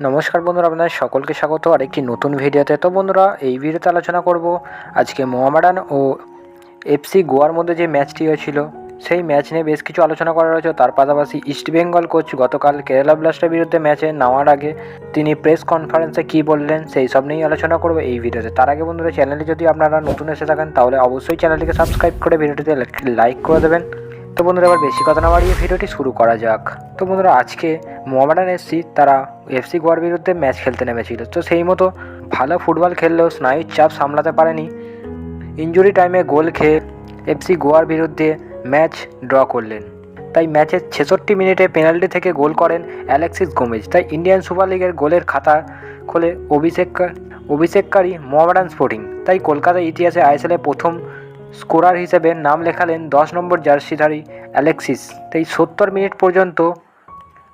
নমস্কার বন্ধুরা, আপনাদের সকলকে স্বাগত। আরেকটি নতুন ভিডিওতে তো বন্ধুরা, এই ভিডিওতে আলোচনা করব আজকে মোহামেডান ও এফসি গোয়ার মধ্যে যে ম্যাচটি হয়েছিল, সেই ম্যাচ নিয়ে বেশ কিছু আলোচনা করা রয়েছে তার পাশাপাশি ইস্টবেঙ্গল কোচ গতকাল কেরালা ব্লাস্টের বিরুদ্ধে ম্যাচে নামার আগে তিনি প্রেস কনফারেন্সে কী বললেন, সেই সব নিয়েই আলোচনা করব এই ভিডিওতে। তার আগে বন্ধুরা, চ্যানেলে যদি আপনারা নতুন এসে থাকেন, তাহলে অবশ্যই চ্যানেলটিকে সাবস্ক্রাইব করে ভিডিওটিতে লাইক করে দেবেন। তো বন্ধুরা, এবার বেশি কথা না বাড়িয়ে ভিডিওটি শুরু করা যাক। তো বন্ধুরা, আজকে মোহামেডান এফসি তারা এফসি গোয়ার বিরুদ্ধে ম্যাচ খেলতে নেমেছিল। তো সেই মতো ভালো ফুটবল খেললেও স্নায়ুর চাপ সামলাতে পারেনি। ইঞ্জুরি টাইমে গোল খেয়ে এফসি গোয়ার বিরুদ্ধে ম্যাচ ড্র করলেন। তাই ম্যাচের ছেষট্টি মিনিটে পেনাল্টি থেকে গোল করেন অ্যালেক্সিস গোমেজ। তাই ইন্ডিয়ান সুপার লিগের গোলের খাতা খোলে অভিষেক, অভিষেককারী মোহামেডান স্পোর্টিং। তাই কলকাতার ইতিহাসে আইএসএলে প্রথম স্কোরার হিসেবে নাম লেখালেন দশ নম্বর জার্সিধারী অ্যালেক্সিস। তাই সত্তর মিনিট পর্যন্ত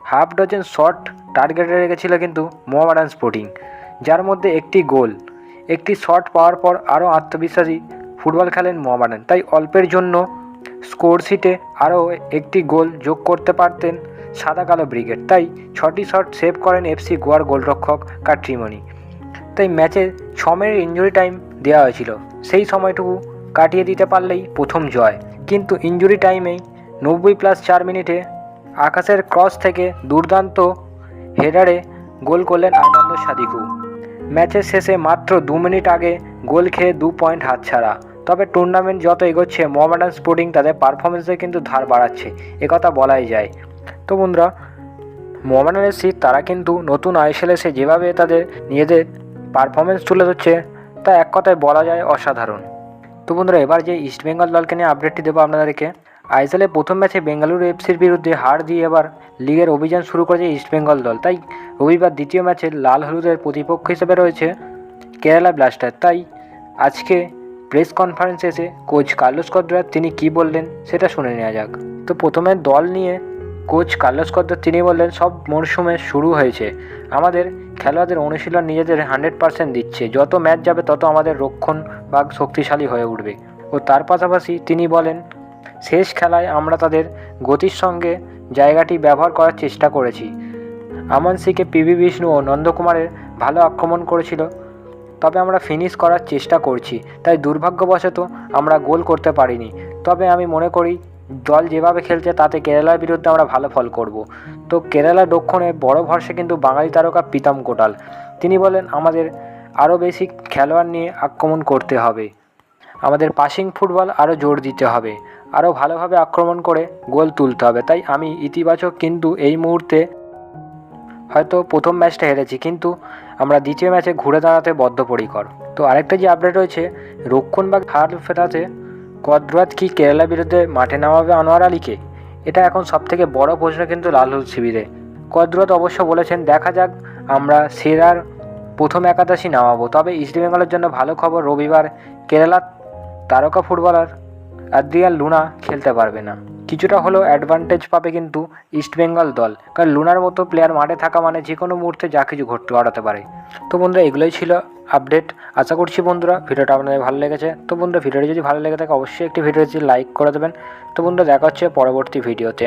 হাফ ডজন শট টার্গেটে রেখেছিল কিন্তু মোহামেডান স্পোর্টিং, যার মধ্যে একটি গোল। একটি শট পাওয়ার পর আরও আত্মবিশ্বাসী ফুটবল খেলেন মোহামেডান। তাই অল্পের জন্য স্কোর শিটে আরও একটি গোল যোগ করতে পারতেন সাদা কালো ব্রিগেড। তাই ছটি শট সেভ করেন এফসি গোয়ার গোলরক্ষক কাট্রিমনি। তাই ম্যাচে ছ মিনিট ইঞ্জুরি টাইম দেওয়া হয়েছিল। সেই সময়টুকু কাটিয়ে দিতে পারলেই প্রথম জয়। কিন্তু ইঞ্জুরি টাইমেই নব্বই প্লাস চার মিনিটে আকাশের ক্রস থেকে দুর্দান্ত হেডারে গোল করলেন আনন্দ সাদিকু। ম্যাচের শেষে মাত্র দু মিনিট আগে গোল খেয়ে দু পয়েন্ট হাতছাড়া। তবে টুর্নামেন্ট যত এগোচ্ছে মোহামেডান স্পোর্টিং তাদের পারফরমেন্সে কিন্তু ধার বাড়াচ্ছে একথা বলাই যায়। তো বন্ধুরা মোহামেডান এসি তারা কিন্তু নতুন আইএসএল এসে যেভাবে তাদের নিজেদের পারফরমেন্স তুলে ধরছে, তা এক কথায় বলা যায় অসাধারণ। তো বন্ধুরা, এবার যে ইস্টবেঙ্গল দলকে নিয়ে আপডেটটি দেবো আপনাদেরকে। আইএসএলের প্রথম ম্যাচে বেঙ্গালুরু এফসির বিরুদ্ধে হার দিয়ে এবার লিগের অভিযান শুরু করেছে ইস্টবেঙ্গল দল। তাই রবিবার দ্বিতীয় ম্যাচে লাল হলুদের প্রতিপক্ষ হিসেবে রয়েছে কেরালা ব্লাস্টার তাই আজকে প্রেস কনফারেন্সে এসে কোচ কার্লোস কদ্রার তিনি কি বললেন সেটা শুনে নেওয়া যাক। তো প্রথমে দল নিয়ে কোচ কার্লোস কদ্রার তিনি বললেন, সব মরশুমে শুরু হয়েছে। আমাদের খেলোয়াড়দের অনুশীলন নিজেদের হান্ড্রেড পার্সেন্ট দিচ্ছে। যত ম্যাচ যাবে, তত আমাদের রক্ষণ ভাগ শক্তিশালী হয়ে উঠবে। ও তার পাশাপাশি তিনি বলেন, শেষ খেলায় আমরা তাদের গতির সঙ্গে জায়গাটি ব্যবহার করার চেষ্টা করেছি। আমান সিংকে পিভি বিষ্ণু ও নন্দকুমারের ভালো আক্রমণ করেছিল। তবে আমরা ফিনিশ করার চেষ্টা করছি। তাই দুর্ভাগ্যবশত আমরা গোল করতে পারিনি। তবে আমি মনে করি দল যেভাবে খেলছে তাতে কেরালার বিরুদ্ধে আমরা ভালো ফল করব। তো কেরালা দক্ষিণে বড় ভরসা কিন্তু বাঙালি তারকা প্রীতম কোটাল। তিনি বলেন, আমাদের আরও বেশি খেলোয়াড় নিয়ে আক্রমণ করতে হবে। আমাদের পাসিং ফুটবল আরও জোর দিতে হবে। আরও ভালোভাবে আক্রমণ করে গোল তুলতে হবে। তাই আমি ইতিবাচক কিন্তু এই মুহূর্তে হয়তো প্রথম ম্যাচটা হেরেছি, কিন্তু আমরা দ্বিতীয় ম্যাচে ঘুরে দাঁড়াতে বদ্ধপরিকর। তো আরেকটা যে আপডেট রয়েছে রক্ষণবাগ হার ফেরাতে কদরাত কি কেরালা বিরুদ্ধে মাঠে নামাবে আনোয়ার আলীকে? এটা এখন সব থেকে বড় প্রশ্ন কিন্তু লালহুল শিবিরে। কদরত অবশ্য বলেছেন, দেখা যাক, আমরা সেরার প্রথম একাদশী নামাবো। তবে ইস্টবেঙ্গলের জন্য ভালো খবর রবিবার কেরালার তারকা ফুটবলার আদ্রিয়ান লুনা খেলতে পারবে না। কিছুটা হলেও অ্যাডভান্টেজ পাবে কিন্তু ইস্টবেঙ্গল দল, কারণ লুনার মতো প্লেয়ার মাঠে থাকা মানে যে কোনো মুহূর্তে যা কিছু ঘটতে বাড়াতে পারে। তো বন্ধুরা, এগুলোই ছিল আপডেট আশা করছি বন্ধুরা, ভিডিওটা আপনাদের ভালো লেগেছে। তো বন্ধুরা, ভিডিওটি যদি ভালো লেগে থাকে, অবশ্যই একটি ভিডিওটি লাইক করে দেবেন। তো বন্ধুরা, দেখা হচ্ছে পরবর্তী ভিডিওতে